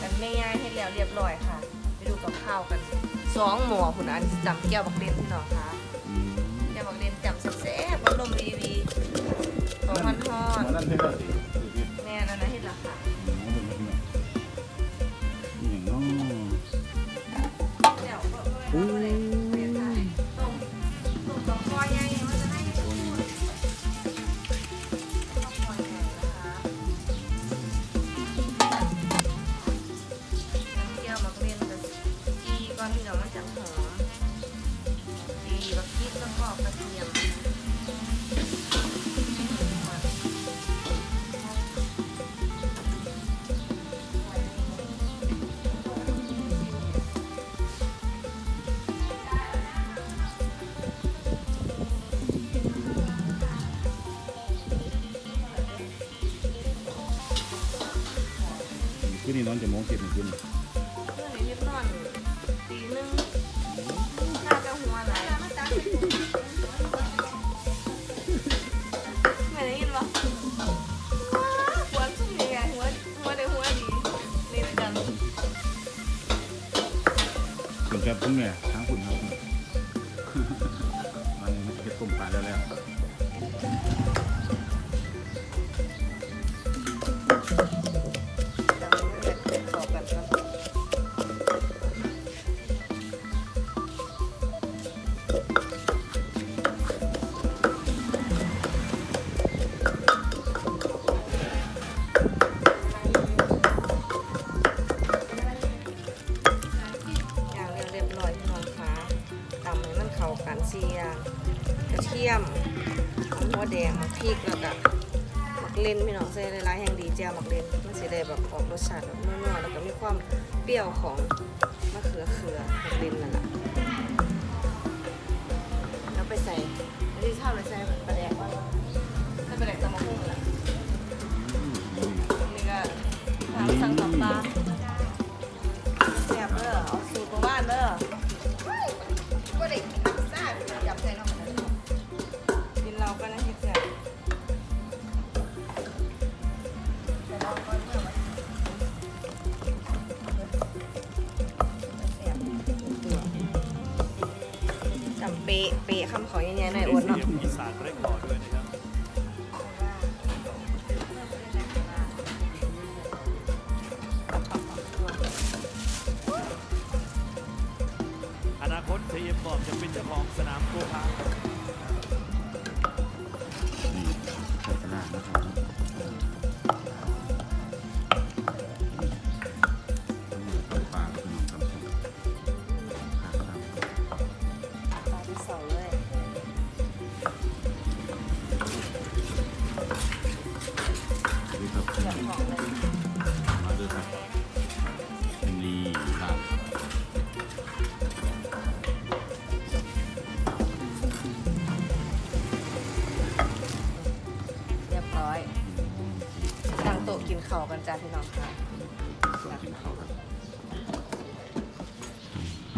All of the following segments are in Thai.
กันแม่ย่ายให้แล้วเรียบร้อยค่ะ ไปดูกับข้าวกันสองหม้อคุณอันจำแก้วบักเด่นพี่น้องค่ะอืมแก้วบักเด่นจำแซ่บๆพัดลมดีวีของพันทอดมานั่นให้เราสิดูดิแม่นั่นนะเห็นละค่ะ งเก็บหนึ่งคืนเพื่อนในที่นอนตีหนึงน่าจะหัวไหลไม่ได้ยินปะหัวชุ่มยังไงหัวหัวได้หัวดีเล่นกัน ถึงกับพุ่งเนี่ย อย่างเรียบร้อยพี่น้องคะตำให้มันเข้ากันเสียงกระเทียมหอมหัวแดงมะพริกแล้วก็หมักเล่นพี่น้องใส่หลายๆแห่งดีเจียวหมักเล่นมันสิได้แบบออกรสชาติแบบนัวๆแล้วก็มีความเปรี้ยวของ แล้วไปใส่อันนี้ชอบเลยใส่ปลาแดกว่าใส่ปลาแดกตำมะฮุ่งแหละอืมนี่ก็ทางสั่งตับปลาแซ่บเด้อเอาสูตรของบ้านเด้อ เปะคำขอแย่ๆหน่อยอวดเนาะเสียอีสานเรคะกินข้าวกันจ้าพี่น้องค่ะ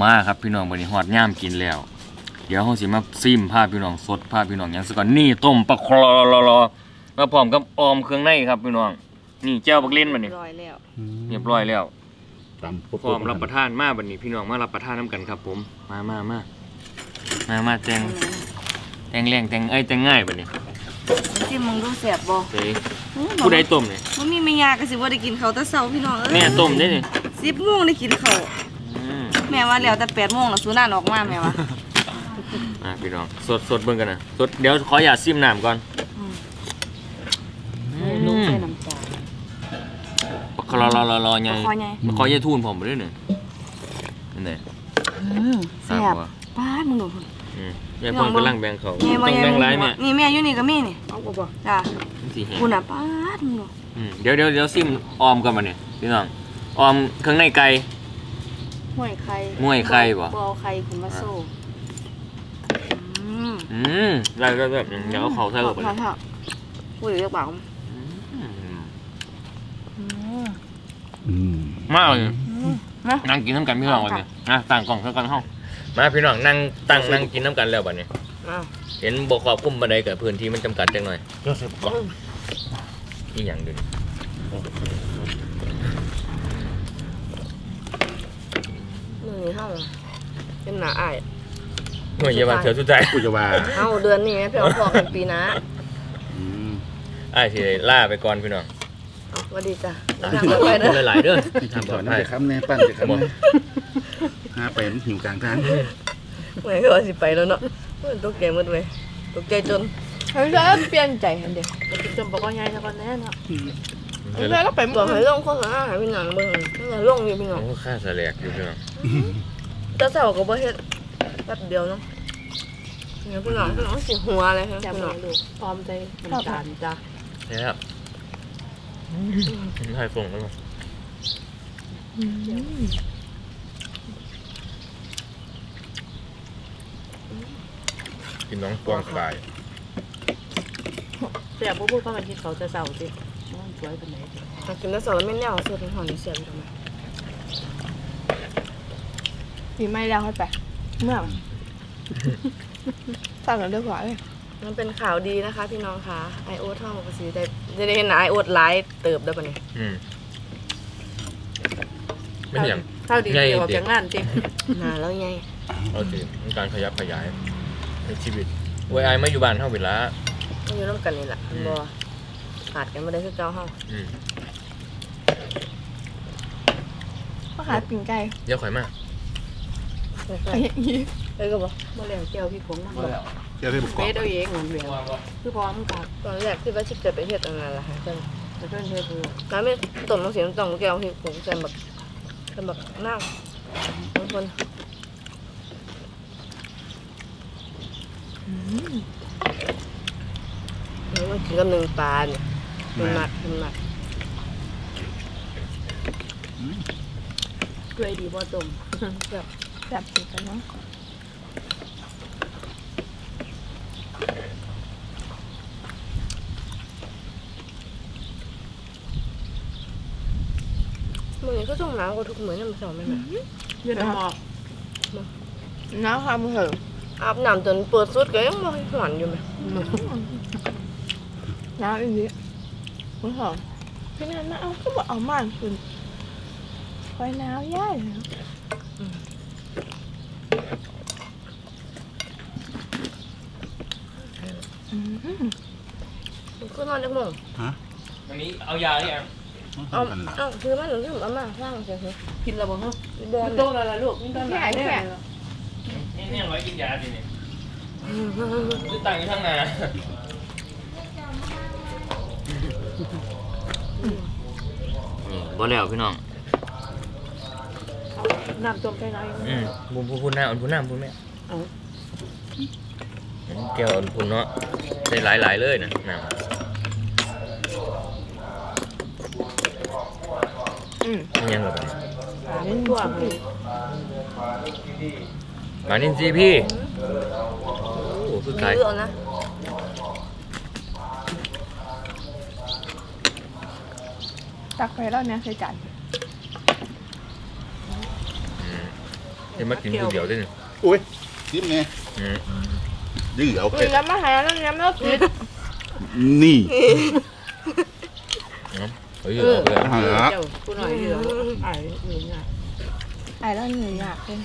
มาครับพี่น้องวันนี้ฮอดย่ามกินแล้ว เดี๋ยวเฮาสิมาซิมพาพี่น้องสดพาพี่น้องหยังซะก่อนนี่ต้มปลาคลอรอรอมาพร้อมกับออมเครื่องในครับพี่น้อง นี่แจ่วบักเล่นบัดนี้ร้อยแล้วเรียบร้อยแล้วตามปุ๊บพร้อมรับประทานมาบัดนี้พี่น้องมารับประทานน้ำกันครับ ผม มามามามามาแตงแตงแรงแตงเอ้ยแตงง่ายบัดนี้ จิ้มมึงดูแสบบ่เฮ้ยผู้ใดต้มเนี่ยมันมีแม่ยาก็สิว่าได้กินข้าวแต่เช้าพี่น้องเอ้ยแม่ต้มได้นี่สิบโมงได้กินข้าวอืมแม่ว่าแล้วแต่แปดโมงแล้วสูนานออกมาแม่ว่าอะพี่น้องสดสดเบิ่งกันนะสดเดี๋ยวขออย่าตซิมน้ำก่อนลูกใส่น้ำตาลปลาคลอรอรอรอไงคอใหญ่ขออย่าทูนผมไปด้วยหนึ่งนั่นแหละแซ่บป้าดมึงดู อืมยายพรกำลังแบ่งเขาแม่ต้บ่องยายแบ่งร้ายเนี่ยนี่แม่อยู่นี่ก็มีนี่เอาบ่บ่จ้าสีแห้งคุณน่ะป้าดมึงดูอืมเดี๋ยวเดี๋ยวเดี๋ยวซิมออมกันมาเนี่ยพี่น้องออมเครื่องในไก่ ห้วยไข่ห้วยไข่บ่ บ่เอาไข่ขึ้นมาโซ่อืมอืมได้ได้ได้อืมเดี๋ยวเอาเขาใส่ลงไปค่ะค่ะพูดเรียกเปล่าอืมอืมอืมมาเลยนะ นั่งกินน้ำกันพี่น้องวันนี้นะต่างกล่องเท่ากันห้อง มาพี่น้องนั่งตั้งนั่งกินน้ำกันแล้วบัดนี้อ้เห็นบกครอบคุ้มบันไดกับพื้นที่มันจำกัดจังหน่อยก็สิบก่อนอีหย่างดูดิมือนี่เฮาเป็นหน้าอาย หน่วยเยาวันเถอสุดใจกูจะมาเฮาเดือนนี้แม่เพียวพอกันปีนะไอ้ายสิล่าไปก่อนพี่น้องสวัสดีจ้ะไปเด้หลายๆเด้อที่ทำก่อนนะจะค้ำแน่ปั้นจะค้ำแน่ หาไปมันหิวกลางทางเหมือนก็ว่าสิไปแล้วเนาะเพิ่นตกใจหมดเว้ยตกใจจนเฮ้ยแล้วเปลี่ยนใจอันเดียวกินจนบอกว่าใหญ่ซะก่อนแน่เนาะเฮ้ยแล้วไปหมบอดกให้ลงโฆษณาให้พี่น้องเบิ่งนั่นน่ะลงอยู่พี่น้องโอ้ค่าแสลกอยู่พี่น้องแต่เช้าก็บ่เฮ็ดแป๊บเดียวเนาะเนี่ยพี่น้องพี่น้องสิหัวอะไรครับจับพี่หน้น่อองยลูกพร้อมใจน้ำตาลจ้ะใช่ครับให้ส่งกันมา พี่น้องกวางฝ่ายเสียบพูดเข้ามาที่เขาจะเศร้าสิมันสวยเป็นไหนถ้ากินแล้วสอนแล้วไม่แน่เอาเสื้อเป็นหอนเสียบอยู่ทำไมปีไม่แล้วค่อยไปเมื่อสั่งกันเรียบร้อยเลยมันเป็นข่าวดีนะคะพี่น้องคะไอโอทท่องภาษีได้จะได้เห็นไอโอทไลฟ์เติบได้ปะเนี่ยอืมไม่อย่างเท่าดีใหญ่เดียวออกเด็กจากงานจริงนานแล้วไงเราจริงต้องการขยับขยาย ในชีวิตเวยไอไม่อยู่บ้านเท่าเวลา มันอยู่ร่วมกันนี่แหละอืม บ่ขาดกันไม่ได้คือเจ้าห้องอืมก็ขายปิ่งไก่เดี๋ยวข่อยมาไอ้ยี่เอ้ยก็บอกเมื่อแล้วเจียวพี่ผงมาบอกเจ้าได้บุกกเฟอกสเอาเองเหมือนเดียวคือพร้อมกับตอนแรกที่ว่าชิเกิดไปเฮ็ดอันนั้นแหละค่ะเพิ่นจะเพื่อนเธอดูการไม่ต้มน้ำเสียงต้องแก้วที่ผมใส่บักใส่บักน้าวบางคน นี่มันกินกับหนึ่งปลาเนี่ยมันหนักมันหนักด้วยดีบ่จมแบบสิกันเนาะมื้อนี้ก็ต้องหนาวกว่าทุกมื้อนี่มันสองแม่นบ่ยืนหมอกน้ำความเหอะ อาบน้ำจนเปิดสุดก็ยังบ่หวนอยู่แม่น้ำอีกนิดคุณหอมพี่นันมาเอาก็บอกเอาม่านคุณคอยหนาวย่ายเลยอืมมันก็นอนจักโมงอันนี้เอายาหรือยังเอากันละเอาคือมันหนูถึงเอามาฟังเสียงกินแล้วบ่ฮะบ่โตแล้วล่ะลูกนี่ตอนไหน เนี่ยนี่นี่ร้อยกินยาดิเนี่ยจะตั้งอยู่ข้างหน้านี่บ่แล้วพี่น้อง น้ำจมใช่ไหมอืมบุญพูพูนหน้าอ่อนพูนหน้าพูนแม่เอาเห็นแก้วอ่อนพูนเนาะได้หลายหลายๆเลยนะน้อืมำนี่ยังกับเล่นตัว พี่มานินซีพี่โอ้สุดมีท้ายเรื่องนะตักไปแล้วเนี่ยใส่จานอืมเดี๋ยวมากินคนเดียวด้วยนี่อุ้ยจิ้มไงอืมดื้อเอาคุเป็ณดแล้วมาหาแล้วเนี่ยไม่ต้องคิดนี่เนาะเฮ้ยเอาไปเลยหาเจ้าผู้หน่อยเดียวไอ้หนึ่งอะไอ้แล้วเหนื่อยอยากเลย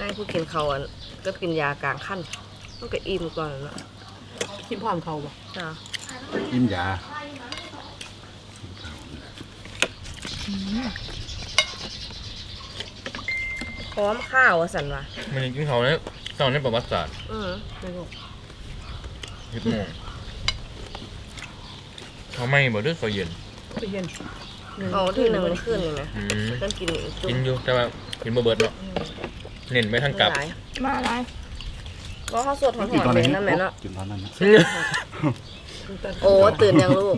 นายผู้กินเขาวอะก็กินยากลางขั้นมันก็อิ่มก่อนเนาะกินพร้อมเขาบ่จ้าจิ้มยาพร้อมข้าวอะสันวะมันยังกินเขาเนี่ยตอนนี้ประวัติศาสตร์อือไม่รู้ยิบโมงเขาไม่บอกด้วยเขาเย็นไปเย็นเอาที่หนึ่งมันขึ้นเลยนะอืมต้นกินอีกจุ่กิมนอยู่แต่ว่ากินบ่เบิดเนาะ เน้นไปทางกลับ หลายมาอะไรก็ข้าวสดหอกินตอนมๆไหนเลยนะแม่เนาะกินตอนนั้นนะโอ้ตื่นยังลูก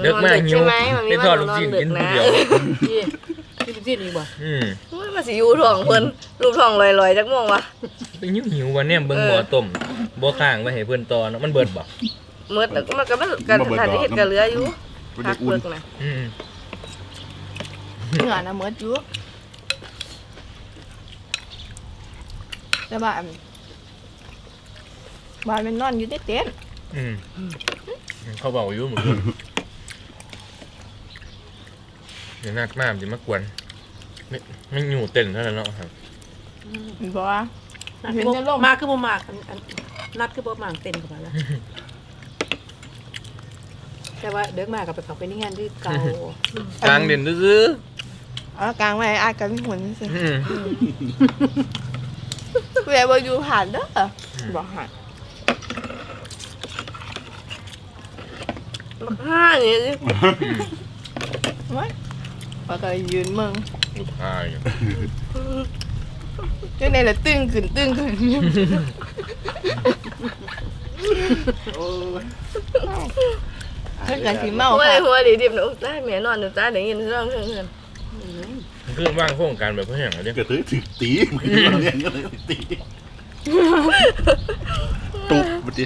เลิกมากนอนหิวใช่ไหมมันมีไปทอดลูนกอนชิ้นดึกิกนนะเดียว พี่พี่เป็นที่นี่บ่อืมโอ้ยมาสิอยูท้องเพิ่นรูปท้องลอยๆจักโมงวะไปหิวหิววันเนี่ยเบิ่งหมอต้มบ่ข้างไว้ให้เพิ่นตอเนาะมันเบิดบ่เมื่อแต่ก็มันก็มันกันทันที่เฮ็ดกันเหลืออยู่ไม่พัได้กอุ่นเบิกนะอืมเหนื่อยนะเมื่อจุ๊ แต่บ้านบ้านมันนอนอยู่ในเต็นท์อืมเขาบอกอยู่เหมือนกันเดี๋ยวนัดมาสิมากวนไม่ไม่อยู่เต้นเท่านั้นเนาะครับบอกว่า นัดเห็นบ่จะลง มากคือบ่มากอันอันนัดคือบ่มากเต้นเข้าไปแล้วแต่ว่าเด็กมากกับไปเขาไปนี่งานที่เก่า กลางเด่นซื้อเอากลางไว้อาจกันหุ่นสิๆอืม เวียบอยู่ผ่านเด้อบอกผ่านห้านี่สิไว้ว่าก็ยืนมึงอ่าอยู่ยังไงละตึงขึ้นตึงขึ้นโอ้ยเพิ่นกันสิเมาหัวค่ะหัวดีดิบหนูได้แม่นอนหนูจ้าเดี๋ยวยินเรื่องเรื่องเรื่อง ครื่องว่างโครงการแบบเพื่อนอย่างเนี้ย กระตือถือตีมันเราเรียนก็เลยตีตุ๊บมันดิ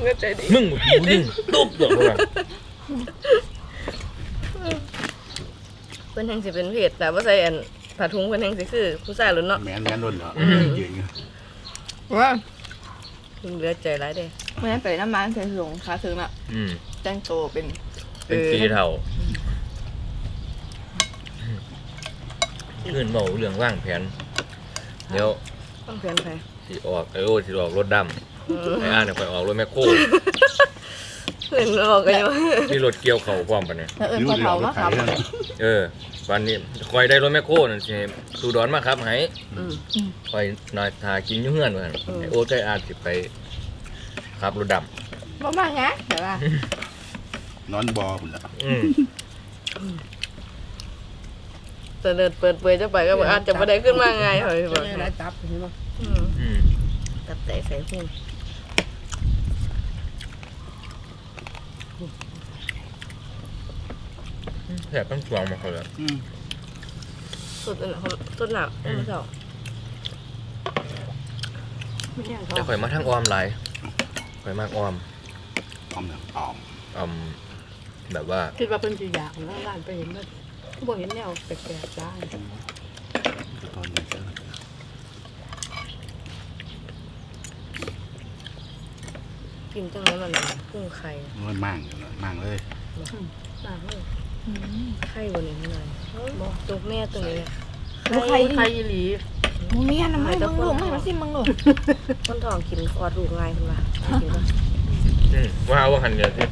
เงือใจดีมึงกูยิงตุ๊บเดี๋ยวว่าเพิ่นแห่งสิเป็นเพศแต่ว่าใส่อันผ้าถุงเพิ่นแห่งสิคือผู้ชายหรือเนาะแมนแมนโดนเหรอเก่งว่าเพิ่นเหลือใจร้ายเด้ เมื่อนั้นไปน้ำมันใส่ถุงขาถึงน่ะอืมแต่งโตวเป็นเป็นสีเทา ขึ้นเบาเรื่องว่างแผน เดี๋ยวต้องเพียนไปสิออกไอโอสิออกรถดำไออ่านเนี่ยไปออกรถแมคโครเพิ่นบอกกันอยู่ที่รถเกี่ยวเขาพร้อมปะเนี่ยแล้วเอิญนิ้วพอเดียเผาวมาขาขับยเออวันนี้คอยได้รถแมคโครนั่นสิสูดอนมาครับให้อืมคอยนอยทากินอยู่เฮือนว่าหั่นอืมไอโอใจอาจสิไปขับรถดบ่มาไงแต่ว่านอนบอลละำอืมแต่เดินเปิดเผยจะไปก็บอกอาจจะบ่ได้ขึ้นมาไงเฮ้ยบจะอกได้หลายตับเห็นบ่อืมอืมตับไตใส่หุ้นแถบต้องจวงมาเขาเลยอืมสุดอันนั้นสุดหนักไม่เท่าไม่ยังเขาแต่ข่อยมาทางออมหลายข่อยมากออมออมหนังออมออมแบบว่า คิดว่าเพิ่นสิอยากแล้วร้านไปเห็นว่า บ่เห็นแนวแปลกๆจ้าตอนนี้ก็กินจังนั้นมันกุ้งไข่มันมั่งอยู่นะมั่งเลยมากเลยไข่บนนี้หน่อยตัวแม่ตัวนี้เนี่ยบ่ใครใครอีหลีมึงเมียนะไม่มึงลูกไม่มาสิมึงลูกคนท้องกินคลอดลูกง่ายขึ้นมากินก็อืมว่าเอาว่าหันเนี่ยที่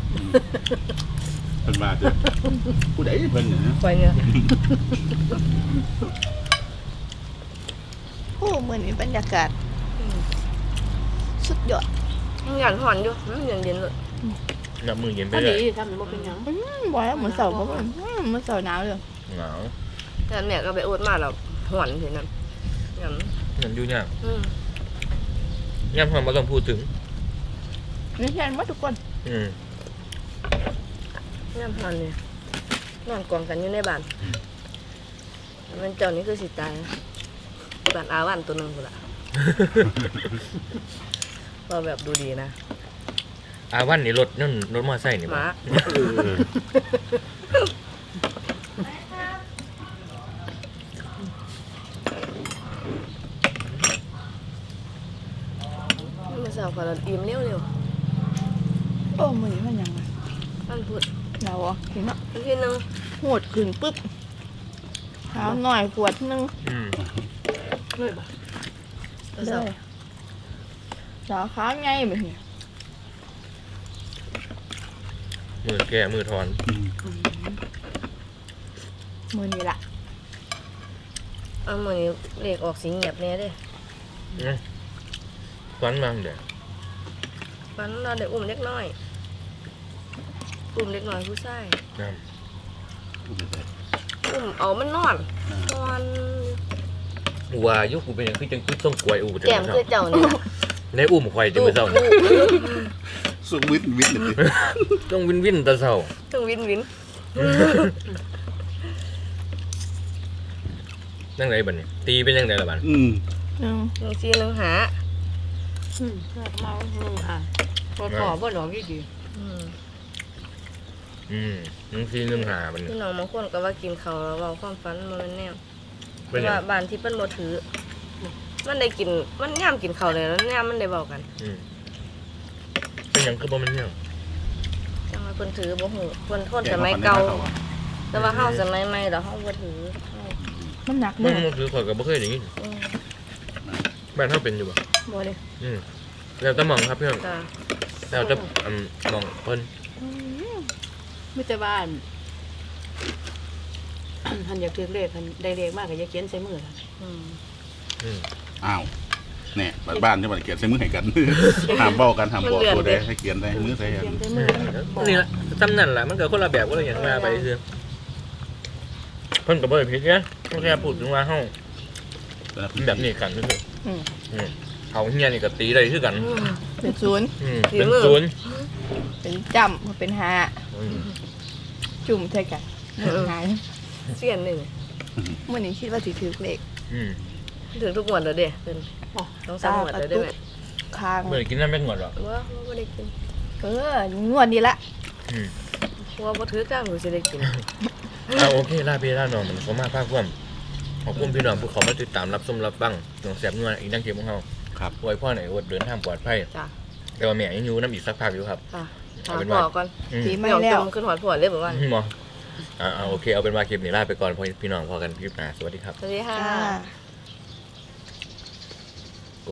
เป็นมาเจอผู้ใดเพิ่นเนี่ยนะไปเนี่ยโอ้เหมือนมีบรรยากาศ สุดยอดมันหยาดหอนอยู่มันเย็นเย็นเลยนับมือเย็นไปอันเลยนี้ทำให้บ่เป็นหยังอืมบ่แล้วเหมือนเสาร์บ่เป็นอืมเหมือนเสาร์หนาวเลยหนาวแต่แม่ก็ไปอดมาแล้วหอนถึงนั้นยนั่นอยู่เนี่ยำอืมย่ำความไม่ต้องพูดถึงนี่แทนว่าทุกคน อืม ยำหอนเลยนอนกองกันอยู่ในบ้านมันเจ้านี่คือสิตายบ้านอาวันตัวหนึ่งกูละก็แบบดูดีนะอาวันนี่รถนั่นรถมอเตอร์ไซค์นี่หมาเออมันสาวพอเราอิ่มเร็วเร็ว โอ้มือนี้มันยังไง มันพูด หนาวอะเห็นเนาะอันที่หนึ่งหดขึ้นปุ๊บเท้าหน่อยปวดนึงอืมเลยบ่ตัวเลสาวยสาวขาไงแบบนี้มือแก่มือทอนอืมมือนี้ละเอามือนี้เลขออกสีเงียบแน่เด้อืมฟันมาเดี๋ยวมันเราได้อุ้มเล็กน้อย อุ้มเล็กน้อยผู้ชายน้อุ้มไปอุ้มเอามันนอนนอนำอูว่ายุคกูเป็นอย่างคือจังคือต้องกล้วยอูจังแก้มเจ้าคือเจ้านี่ล่ะในอุ้มควายจังเจ้าลูกสุกวิทย์วิทย์เลยต้องวินวินแตะเศร้าต้องวินวินนั่งไรบัดนี้ตีเป็นยังไงละบัดอืมหนึ่งหนึ่งซีหนึ่งหาอืมเมาอืมอะพอขอบ่ดอกอีดีอืม อืมหนึ่งสี่หนึ่งหาบัดนี้พี่น้องบางคนก็ว่ากินเขาวแล้วเว่าความฝันมันเป็นแนวเป็นหยัว่างบ้านที่เป็นบ่ถือ มันได้กินมันย่ามกินเขาวเลยแล้วย่ามมันได้เบากันอืมเป็นหยังคือบ่แมันเนี่ยงจังว่าเพิ่นถือบ่ฮู้เพิ่นทนสมัยเก่า แต่ว่าเฮาสมัยใหม่แล้วเฮาบ่ถือเฮามันหนักมัมืนอมันคือข่อยก็บ่เคยได้ยินบ้านเฮาเป็นอยู่บ่บ่เลยอืมแล้วแต่หมองครับพี่น้องจ้าแล้วแต่อืมหมองเพิ่น มีแต่บ้านหันอยากถือเลขหันได้เลขมากก็อย่าเขียนใส่มือค่ะอืมอืมอ้าวเนี่ยบ้านบ้านจะมาเขียนใส่มือให้กันห้ามเบ้ากันห้ามบอกตัวใดให้เขียนได้มือใส่กันเขียนใส่มือบอกนี่ละจำนั่นแหละมันก็คนละแบบคนละอย่างมาไปคือเพิ่นก็บ่ได้ผิดนะเพิ่นแค่พูดถึงว่าเฮาแบบนี้กันซื่ออืมๆอืมเขาเฮียนี่ก็ตีได้คือกัน เป็นศูนย์อืมเป็นศูนย์เป็นจำเป็นหาอืม จุ่มใช่กันหายเสียนหนึ่งมื่อนี้คิดว่าสิถือเลขอืมถึงทุกวันแล้วเด้เป็นต้องสามวันแล้วได้ไหมค้างบ่ได้กินน้ำเป็นหมดหรอกว่าว่าบ่ได้กินเอองวดนี้ละอืมว่าบ่ถือก้างหนูสิได้กินเอาโอเคลาพี่ลาน้องมันขอมาภาคร่วมขอบคุณพี่น้องผู้เขามาติดตามรับชมรับฟังน้องแซ่บนัวอีกดังเกมของเฮาครับไว้พ่อไหนอดเดินทางปลอดภัยจ้ะแต่ว่าแม่ยังอยู่น้ำอีกสักพักอยู่ครับ จ้ะเอาถามเป็นพ่ว่าอก่อนอืมปีใหม่ไม่แล้แล้ว วขึ้นหอดพ่อเลยแบบว่าหมออ่าเอาโอเคเอาเป็นว่าคลิปนี้ลาไปก่อนพอพี่น้องพอกันคลิปหน้าสวัสดีครับ สวัสดีค่ะจ้า